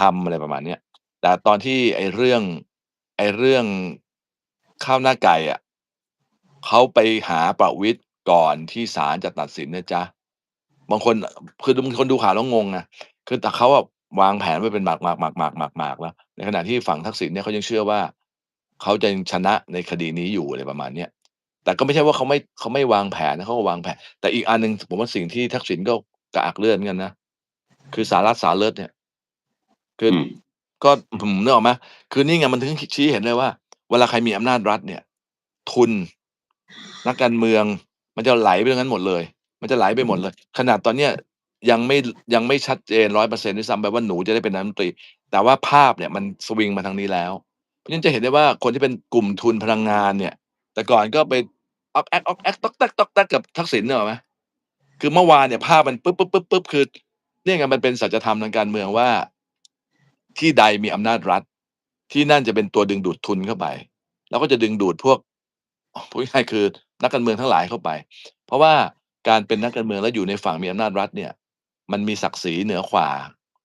ธรรมอะไรประมาณเนี้ยแต่ตอนที่ไอ้เรื่อง ไอ้เรื่องข้าวหน้าไก่อะเขาไปหาประวิตรก่อนที่ศาลจะตัดสินนะจ๊ะบางคนคือบางคนดูข่าวแล้วงงไงคือแต่เขาอะวางแผนไว้เป็นหมากๆๆๆๆๆแล้ว ในขณะที่ฝั่งทักษิณเนี่ยเขายังเชื่อว่าเขาจะยังชนะในคดีนี้อยู่อะไรประมาณเนี้ยแต่ก็ไม่ใช่ว่าเขาไม่เขาไม่วางแผนนะเขาก็วางแผน แต่อีกอันหนึ่งผมว่าสิ่งที่ทักษิณก็กระอักเลือดเหมือนกันนะคือสารัฐสาเลิศเนี่ย คืออืมก็อื้อฮือนึกออกไหมคือนี่ไงมันถึงขชี้ให้เห็นเลยว่า เวลาใครมีอำนาจรัฐเนี่ย ทุนนักการเมือง มันจะไหลไปตรงนั้นหมดเลย มันจะไหลไปหมดเลย ขนาดตอนเนี้ยยังไม่ลยังไม่ชัดเจน100%ด้วยซ้ำไปว่าหนูจะได้เป็นนายกรัฐมนตรี แต่ว่าภาพเนี่ยมันสวิงมาทางนี้แล้ว เพราะฉะนั้นจะเห็นได้ว่าคนที่เป็นกลุ่มทุนพลังงานเนี่ย แต่ก่อนก็ไปอ๊อกแอ๊กๆต๊อกแต๊กๆกับทักษิณนึกออกไหมคือเมื่อวานเนี่ยภาพมันปึ๊บๆๆๆคือเนี่ยไงมันเป็นสัจธรรมทางการเมืองว่า ที่ใดมีอำนาจรัฐ ที่นั่นจะเป็นตัวดึงดูดทุนเข้าไป แล้วก็จะดึงดูดพวกพูดง่ายคือนักการเมืองทั้งหลายเข้าไป เพราะว่าการเป็นนักการเมืองแล้วอยู่ในฝั่งมีอำนาจรัฐเนี่ย มันมีศักดิ์ศรีเหนือกว่า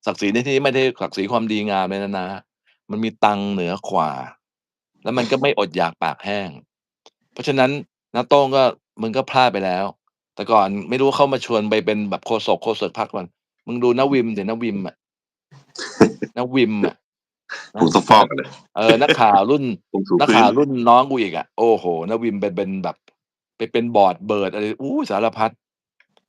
ศักดิ์ศรีในที่นี้ไม่ได้ศักดิ์ศรีความดีงามอะไรนั้นะ มันมีตังเหนือกว่า แล้วมันก็ไม่อดอยากปากแห้ง เพราะฉะนั้นณโต้งก็มึงก็พลาดไปแล้ว แต่ก่อนไม่รู้ว่าเขามาชวนไปเป็นแบบโฆษกโฆษกพรรคเปล่ามึงดูน้าวิมสิน้าวิมอะ น้าวิมอะนผงซักฟอกอะนะเออนักข่าวรุ่นผงถูนักพื้ข่าวนรุ่นน้องกูอีกอะโอ้โฮน้าวิมไปเป็นแบบไปเป็นบอร์ดเบิร์ดอะไรอู้สารพัด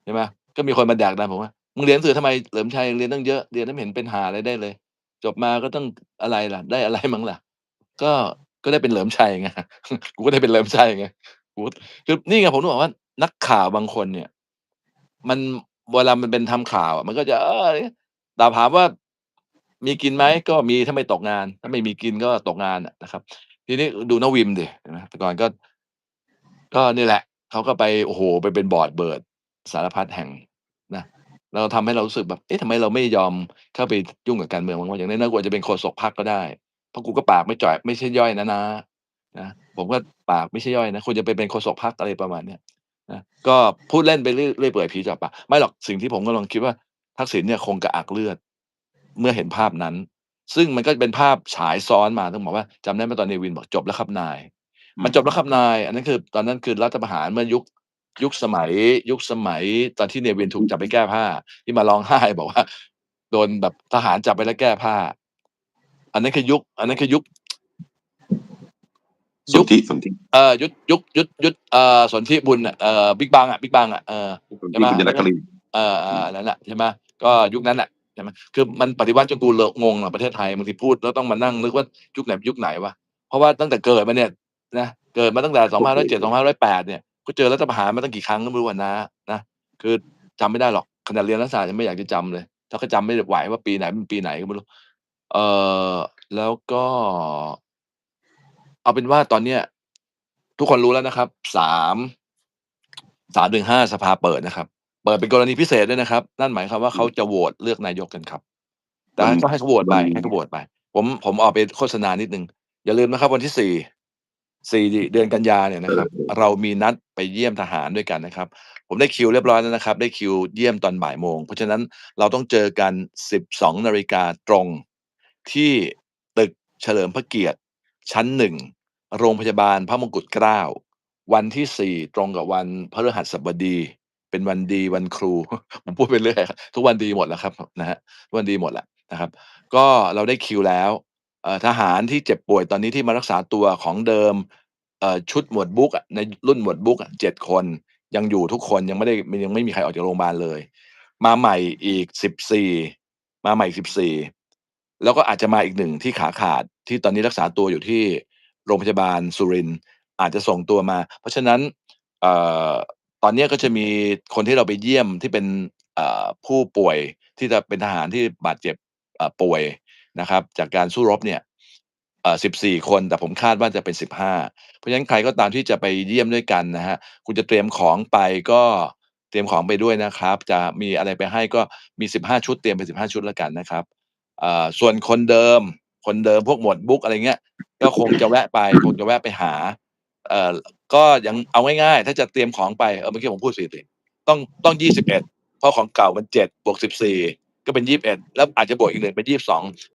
ใช่ไหมก็มีคนมาแดกดันผมว่า"มึงเรียนหนังสือทำไมเหลิมชัยเรียนตั้งเยอะเรียนแล้วไม่เห็นเป็นห่าอะไรได้เลย จบมาก็ต้องอะไรล่ะ ได้อะไรมั่งล่ะ?"ก็ก็ได้เป็นเหลิมชัยไงกูก็ได้เป็นเหลิมชัยไงกูก็คือนี่ไงผมถึงบอกว่า นักข่าวบางคนเนี่ย มันเวลามันเป็นทำข่าวอะมันก็จะเอออะไรเงี้ยแต่ถามว่า มีกินไหมก็มีถ้าไม่ตกงาน ถ้าไม่มีกินก็ตกงานนะครับ ทีนี้ดูนวิมสิเห็นไหมแต่ก่อนก็ ก็นี่แหละเขาก็ไปโอ้โฮไปเป็นบอร์ดเบิร์ดสารพัดแห่งนะแล้วทำให้เรารู้สึกแบบเอ๊ะทำไมเราไม่ยอมเข้าไปยุ่งกับการเมืองบ้างวะอย่างน้อยๆกูอาจะเป็นโฆษกพรรคก็ได้เพราะกูก็ปากไม่จ่อยไม่ใช่ย่อยนะน้านะผมก็ปากไม่ใช่ย่อยนะคุณจะไปเป็นโฆษกพรรคอะไรประมาณเนี้ยนะก็พูดเล่นไปเรื่อยเปื่อยผีจาะปากไม่หรอกสิ่งที่ผมกำลังคิดว่าทักษิณเนี่ยคงกระอักเลือด เมื่อเห็นภาพนั้น ซึ่งมันก็จะเป็นภาพฉายซ้อนมาต้องบอกว่าจำได้ไหมตอนเนวินบอก"จบแล้วครับนาย"อืมันมจบแล้วครับนาย อันนั้นคือ ตอนนั้นคือรัฐประหารเมื่อยุคยุคสมัย ยุคสมัย ตอนที่เนวินถูกจับไปแก้ผ้า ที่มาร้องไห้บอกว่า โดนแบบทหารจับไปแล้วแก้ผ้า อันนั้นคือยุค อันนั้นคือยุคสยุนคธิสนธิเอ่อยุคยุคยุคยุคเอ่อสนธิบุญอะเอ่อบิ๊กบังอะบิ๊กบังอะเออสนใช่ธิไหมบุญยแลร้วกก็ลินเอออืมๆนั่นแหละใช่ไหมก็ยุคนั้นแหละ ใช่ไหมคือมันปฏิวัติจนกูเลอะงงอะประเทศไทยบางทีพูดแล้วต้องมานั่งนึกว่ายุคไหนยุคไหนวะเพราะว่าตั้งแต่เกิดมาเนี่ยนะเกิดมาตั้งแต่โอ้โฮ2507 2508เนี่ยก็เจอรัฐประหารมาตั้งกี่ครั้งก็ไม่รู้อะน้านะคือจำไม่ได้หรอกขนาดเรียนรัฐศาสตร์ยังไม่อยากจะจำเลยแล้วก็จำไม่ไหวว่าปีไหนเป็นปีไหนก็ไม่รู้เออแล้วก็ เอาเป็นว่าตอนเนี้ย ทุกคนรู้แล้วนะครับ3 3-5สภาเปิดนะครับ เปิดเป็นกรณีพิเศษด้วยนะครับ นั่นหมายความว่าอเืขามจะโหวตเลือกนายกกันครับ แต่วันก็ให้เขาโหวตวัไปนให้เขาโหวตไป ผมผมออกไปโฆษณานิดหนึ่งอย่าลืมนะครับ วันที่4 4เดือนกันยาเนี่ยเอนะครับอๆเรามีนัดไปเยี่ยมทหารด้วยกันนะครับ ผมได้คิวเรียบร้อยแล้วนะครับ ได้คิวเยี่ยมตอนบ่ายโมง เพราะฉะนั้นเราต้องเจอกัน12นาฬิกาตรงที่ตึกเฉลิมพระเกียรติ ชั้น1โรงพยาบาลพระมงกุฎเกล้าวันที่4ตรงกับวันพฤหัสบดี เป็นวันดีวันครู ผมพูดไปเรื่อยทุกวันดีหมดแล้วครับนะครับทุกวันดีหมดแล้วนะครับ ก็เราได้คิวแล้วทหารที่เจ็บป่วยตอนนี้ที่มารักษาตัวของเดิมชุดหมวดบุ๊กในรุ่นหมวดบุ๊กอะ7คนยังอยู่ทุกคนยังไม่ได้ยังไม่มีใครออกจากโรงพยาบาลเลย มาใหม่อีก14มาใหม่อีก14แล้วก็อาจจะมาอีก1ที่ขาขาดที่ตอนนี้รักษาตัวอยู่ที่โรงพยาบาลสุรินอาจจะส่งตัวมา เพราะฉะนั้นเตอนนี้ก็จะมีคนที่เราไปเยี่ยมที่เป็นผู้ป่วยที่จะเป็นทหารที่บาดเจ็บป่วยนะครับ จากการสู้รบเนี่ย14คนแต่ผมคาดว่าจะเป็น15เพราะฉะนั้นใครก็ตามที่จะไปเยี่ยมด้วยกันนะครับคุณจะเตรียมของไปก็เตรียมของไปด้วยนะครับ จะมีอะไรไปให้ก็มี15ชุดเตรียมไป15ชุดแล้วกันนะครับส่วนคนเดิม คนเดิมพวกหมวดบุ๊กอะไรเงี้ย ก็คงจะแวะไปคงจะแวะไปหา เอ่อก็ยังเอาง่ายๆ ถ้าจะเตรียมของไปเออเมื่อกี้ผมพูดสี่สิต้องต้องยี่สิบเอ็ดเพราะของเก่ามันเจ็ดบวกสิบสี่ก็เป็นยี่สิบเอ็ดแล้วอาจจะบวกอีกหนึ่งเป็นยี่สิบสอง